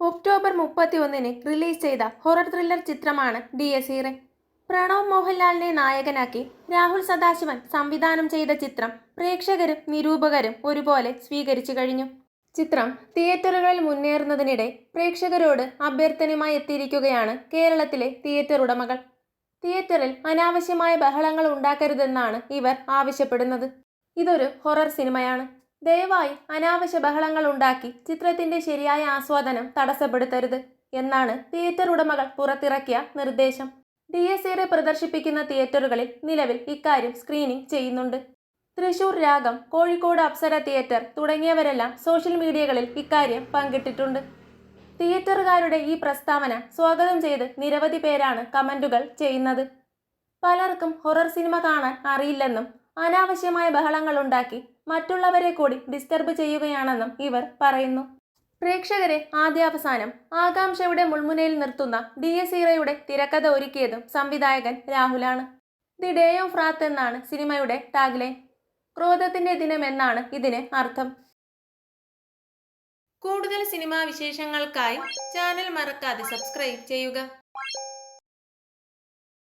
October മുപ്പത്തി ഒന്നിന് release ചെയ്ത ഹൊറർ ത്രില്ലർ ചിത്രമാണ് ഡി എസ് ഇറെ പ്രണവ് മോഹൻലാലിനെ നായകനാക്കി രാഹുൽ സദാശിവൻ സംവിധാനം ചെയ്ത ചിത്രം പ്രേക്ഷകരും നിരൂപകരും ഒരുപോലെ സ്വീകരിച്ചു കഴിഞ്ഞു. ചിത്രം തിയേറ്ററുകളിൽ മുന്നേറുന്നതിനിടെ പ്രേക്ഷകരോട് അഭ്യർത്ഥനയുമായി എത്തിയിരിക്കുകയാണ് കേരളത്തിലെ തിയേറ്റർ ഉടമകൾ. തിയേറ്ററിൽ അനാവശ്യമായ ബഹളങ്ങൾ ഉണ്ടാക്കരുതെന്നാണ് ഇവർ ആവശ്യപ്പെടുന്നത്. ഇതൊരു ഹൊറർ സിനിമയാണ്. ദയവായി അനാവശ്യ ബഹളങ്ങൾ ഉണ്ടാക്കി ചിത്രത്തിന്റെ ശരിയായ ആസ്വാദനം തടസ്സപ്പെടുത്തരുത് എന്നാണ് തിയേറ്റർ ഉടമകൾ പുറത്തിറക്കിയ നിർദ്ദേശം. ഡി എസ് സിയുടെ പ്രദർശിപ്പിക്കുന്ന തിയേറ്ററുകളിൽ നിലവിൽ ഇക്കാര്യം സ്ക്രീനിംഗ് ചെയ്യുന്നുണ്ട്. തൃശൂർ രാഗം കോഴിക്കോട് അപ്സര തിയേറ്റർ തുടങ്ങിയവരെല്ലാം സോഷ്യൽ മീഡിയകളിൽ ഇക്കാര്യം പങ്കിട്ടിട്ടുണ്ട്. തിയേറ്ററുകാരുടെ ഈ പ്രസ്താവന സ്വാഗതം ചെയ്ത് നിരവധി പേരാണ് കമന്റുകൾ ചെയ്യുന്നത്. പലർക്കും ഹൊറർ സിനിമ കാണാൻ അറിയില്ലെന്നും അനാവശ്യമായ ബഹളങ്ങൾ ഉണ്ടാക്കി മറ്റുള്ളവരെ കൂടി ഡിസ്റ്റർബ് ചെയ്യുകയാണെന്നും ഇവർ പറയുന്നു. പ്രേക്ഷകരെ ആദ്യാവസാനം ആകാംക്ഷയുടെ മുൾമുനയിൽ നിർത്തുന്ന ഡി എസ് ഇറയുടെ തിരക്കഥ ഒരുക്കിയതും സംവിധായകൻ രാഹുലാണ്. ദി ഡേ ഓഫ് റാത്ത് എന്നാണ് സിനിമയുടെ ടാഗ്ലൈൻ ക്രോധത്തിന്റെ ദിനം എന്നാണ് ഇതിന് അർത്ഥം. കൂടുതൽ സിനിമാ വിശേഷങ്ങൾക്കായി ചാനൽ മറക്കാതെ സബ്സ്ക്രൈബ് ചെയ്യുക.